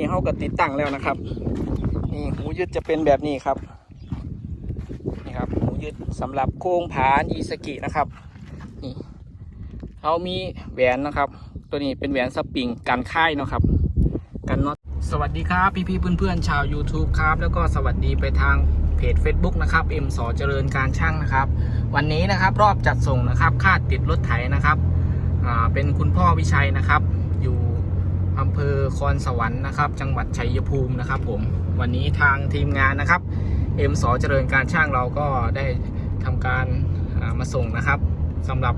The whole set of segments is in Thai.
นี่เขาก็ติดตั้งแล้วนะครับ นี่หูยึดจะเป็นแบบนี้ครับ นี่ครับหูยึดสำหรับโค้งผานอีสกินะครับ นี่เขามีแหวนนะครับ ตัวนี้เป็นแหวนสปริงกันค่ายนะครับ กันน็อต สวัสดีครับพี่ๆเพื่อนๆชาว YouTube ครับ แล้วก็สวัสดีไปทางเพจ Facebook นะครับ M สอเจริญการช่างนะครับ วันนี้นะครับรอบจัดส่งนะครับ คาดติดรถไถนะครับ เป็นคุณพ่อวิชัยนะครับ อำเภอคอนสวรรค์นะครับ จังหวัดชัยภูมินะครับ ผมวันนี้ทางทีมงานนะครับ M สอเจริญการช่างเราก็ได้ทำการมาส่งนะครับสำหรับ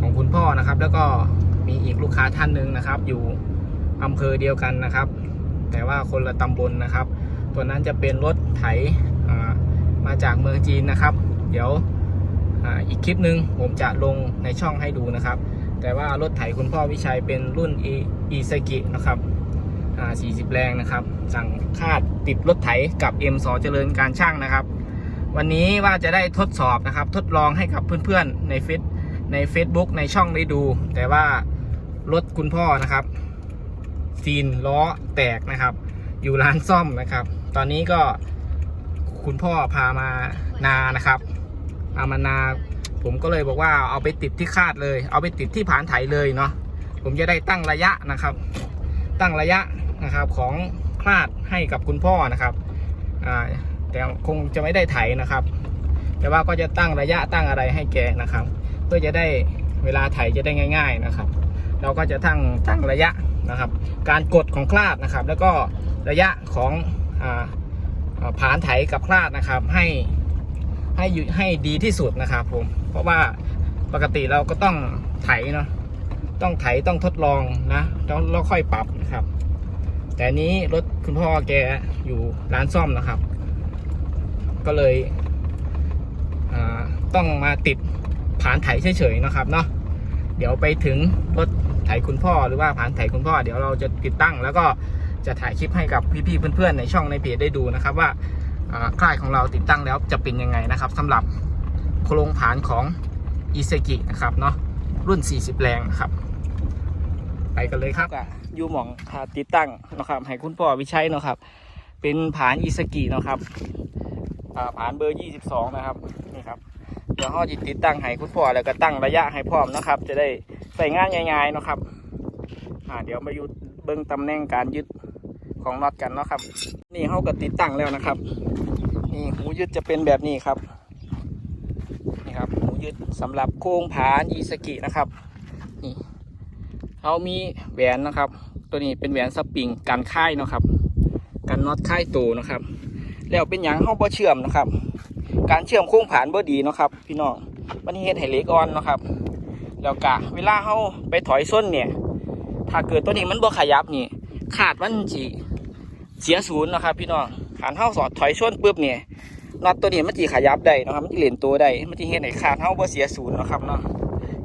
ของคุณพ่อนะครับ แล้วก็มีอีกลูกค้าท่านหนึ่งนะครับ อยู่อำเภอเดียวกันนะครับ แต่ว่าคนละตำบลนะครับ ตัวนั้นจะเป็นรถไถมาจากเมืองจีนนะครับ เดี๋ยวออีกคลิปหนึ่งผมจะลงในช่องให้ดูนะครับ แต่ว่ารถไถคุณพ่อวิชัยเป็นรุ่นอีอีซากินะครับอ่า40 แรงนะครับ สั่งคาดติดรถไถกับ M สอเจริญการช่างนะครับ วันนี้ว่าจะได้ทดสอบนะครับ ทดลองให้กับเพื่อนๆในเฟซใน Facebook ในช่องได้ดู แต่ว่ารถคุณพ่อนะครับ ซีนล้อแตกนะครับ อยู่ร้านซ่อมนะครับ ตอนนี้ก็คุณพ่อพามานานะครับพามานา ผมก็เลยบอกว่าเอาไปติดที่คาดเลย เอาไปติดที่ผานไถเลยเนาะผมจะได้ตั้งระยะนะครับ ตั้งระยะนะครับของคลาดให้กับคุณพ่อนะครับแต่คงจะไม่ได้ไถนะครับ แต่ว่าก็จะตั้งระยะตั้งอะไรให้แกนะครับ เพื่อจะได้เวลาไถจะได้ง่าย ๆนะครับ เราก็จะตั้งตั้งระยะนะครับ การกดของคลาดนะครับ แล้วก็ระยะของอผานไถกับคลาดนะครับให้ ให้ให้ดีที่สุดนะครับผม เพราะว่าปกติเราก็ต้องไถเนาะต้องไถต้องทดลองนะแล้วแล้วค่อยปรับนะครับ แต่นี้รถคุณพ่อแกอยู่ร้านซ่อมนะครับ ก็เลยต้องมาติดผานไถเฉยๆนะครับเนาะเดี๋ยวไปถึงรถไถคุณพ่อหรือว่าผ่านไถคุณพ่อ เดี๋ยวเราจะติดตั้ง แล้วก็จะถ่ายคลิปให้กับพี่ๆเพื่อนๆในช่องในเพจได้ดูนะครับว่า ค่ายของเราติดตั้งแล้วจะเป็นยังไงนะครับสำหรับโครงผานของอีเซกินะครับเนาะรุ่น 40 แรงนะครับไปกันเลยครับยูหมองหาติดตั้งนะครับให้คุณพ่อวิชัยเนาะครับ เป็นผานอีสกินะครับผานเบอร์ 22 นะครับนี่ครับเดี๋ยวเราจะติดตั้งให้คุณพ่อแล้วก็ตั้งระยะให้พร้อมนะครับ จะได้ใส่งานง่ายๆเนาะครับเดี๋ยวมาอยู่เบิ้งตำแหน่งการยึดของน็อตกันเนาะครับ นี่เขาก็ติดตั้งแล้วนะครับ นี่หูยึดจะเป็นแบบนี้ครับนี่ครับหูยึดสำหรับโค้งผานอีสกินะครับนี่เขามีแหวนนะครับ ตัวนี้เป็นแหวนสปริงกันค่ายนะครับ กันน็อตค่ายตัวนะครับ แล้วเป็นอย่างเข้าบ่เชื่อมนะครับ การเชื่อมโค้งผานบ่ดีนะครับ พี่น้องมันเฮ็ดให้เหล็กอ่อนนะครับแล้วกะเวลาเฮาไปถอยส้นเนี่ย ถ้าเกิดตัวนี้มันบ่ขยับนี่ ขาดมันสิเสียศูนย์นะครับ พี่น้อง ขันเฮาสอดถอยส้นปุ๊บเนี่ยน็อตตัวนี้มันสิขยับได้นะครับมันสิเล่นตัวได้มันสิเฮ็ดให้ขาดเฮาบ่เสียศูนย์นะครับเนาะ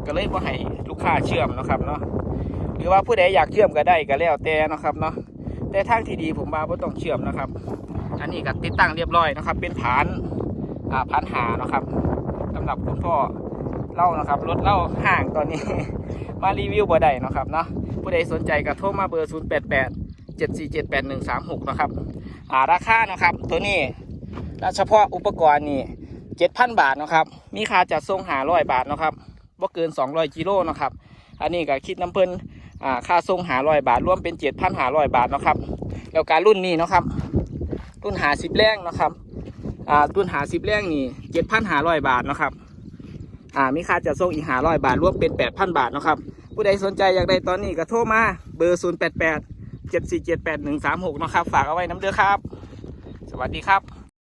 ก็เลยบ่ให้ลูกค้าเชื่อมนะครับเนาะหรือว่าผู้ใดอยากเชื่อมก็ได้ก็แล้วแต่นะครับเนาะแต่ทางที่ดีผมว่าบ่ต้องเชื่อมนะครับ อันนี้ก็ติดตั้งเรียบร้อยนะครับ เป็นฐานอ่าพันหานะครับสำหรับคุณพ่อเล่านะครับรถเล่าห่างตอนนี้ มารีวิวบ่ได้นะครับเนาะผู้ใดสนใจก็โทรมาเบอร์ 0 8 8 7 4 7 8 1 3 6 นะครับ อ่าราคานะครับ ตัวนี้และเฉพาะอุปกรณ์นี่7,000บาทเนาะครับ มีค่าจัดส่งหาร้อยบาทเนาะครับบ่เกิน200กิโลเนาะครับ อันนี้ก็คิดน้ำเพิ่นอ่าค่าส่งหาร้อยบาทรวมเป็น7,500บาทเนาะครับแล้วการรุ่นนี้เนาะครับ รุ่นหาสิบแรงเนาะครับอ่าตุนหาสิบแรงนี่เจ็ดพันหาร้อยบาทเนาะครับอ่ามีค่าจัดส่งอีกหาร้อยบาทรวมเป็นแปดพันบาทเนาะครับผู้ใดสนใจอยากได้ตอนนี้ก็โทรมาเบอร์ศูนย์แปดแปด เจ็ดสี่เจ็ดแปดหนึ่งสามหกนะครับ ฝากเอาไว้น้ำเด้อครับ สวัสดีครับ